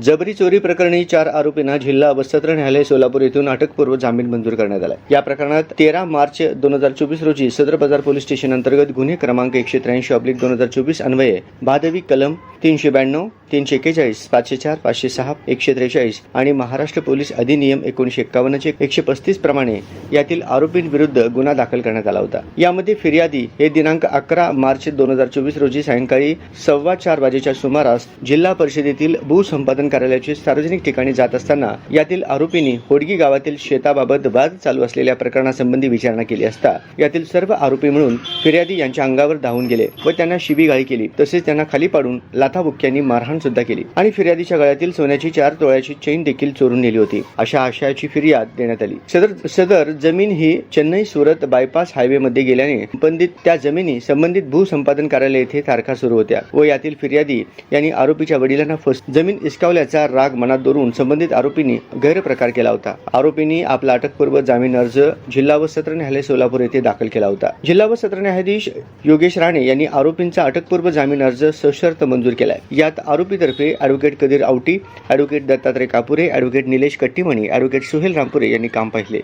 जबरी चोरी प्रकरणी चार आरोपींना जिल्हा व न्यायालय सोलापूर येथून अटकपूर्व जामीन मंजूर करण्यात आला या प्रकरणात तेरा मार्च दोन हजार चोवीस रोजी सदर बाजार पोलीस स्टेशन अंतर्गत गुन्हे क्रमांक एकशे त्र्याऐंशी ऑब्लिक दोन हजार चोवीस अन्वये भादवी कलम तीनशे ब्याण्णव तीनशे एक्केचाळीस पाचशे चार पाचशे सहा एकशे त्रेचाळीस आणि महाराष्ट्र पोलीस अधिनियम एकोणीशे एक्कावन्नचे एकशे पस्तीस प्रमाणे यातील आरोपींविरुद्ध गुन्हा दाखल करण्यात आला होता. यामध्ये फिर्यादी हे दिनांक अकरा मार्च दोन हजार चोवीस रोजी सायंकाळी सव्वा चार वाजेच्या सुमारास जिल्हा परिषदेतील भूसंपादन कार्यालयाचे सार्वजनिक ठिकाणी जात असताना यातील आरोपींनी होडगी गावातील शेताबाबत वाद चालू असलेल्या प्रकरणासंबंधी विचारणा केली असता यातील सर्व आरोपी मिळून फिर्यादी यांच्या अंगावर धावून गेले व त्यांना शिबीगाळी केली. तसेच त्यांना खाली पाडून लाथाबुक्क्यांनी मारहाण सुद्धा केली. आणि फिर्यादीच्या गळ्यातील सोन्याची चार तोळ्याची चेन देखील चोरून नेली होती. अशा आशयाची फिर्याद देण्यात आली. सदर सदर जमीन ही चेन्नई सुरत बायपास हायवे मध्ये गेल्याने संबंधित त्या जमिनी संबंधित भूसंपादन कार्यालय येथे तारखा सुरू होत्या व यातील फिर्यादी यांनी आरोपीच्या वडिलांना फस जमीन इसकावल्याचा राग मनात धरून संबंधित आरोपींनी गैरप्रकार केला होता. आरोपींनी आपला अटकपूर्व जामीन अर्ज जिल्हा व सत्र न्यायालय सोलापूर येथे दाखल केला होता. जिल्हा व सत्र न्यायाधीश योगेश राणे यांनी आरोपींचा अटकपूर्व जामीन अर्ज सशर्त मंजूर केलाय. यात आरोपीतर्फे advocate Kadir Awati advocate Dattatray Kapure advocate Nilesh Kattimani advocate Suhel Rampure यांनी काम पाहिले.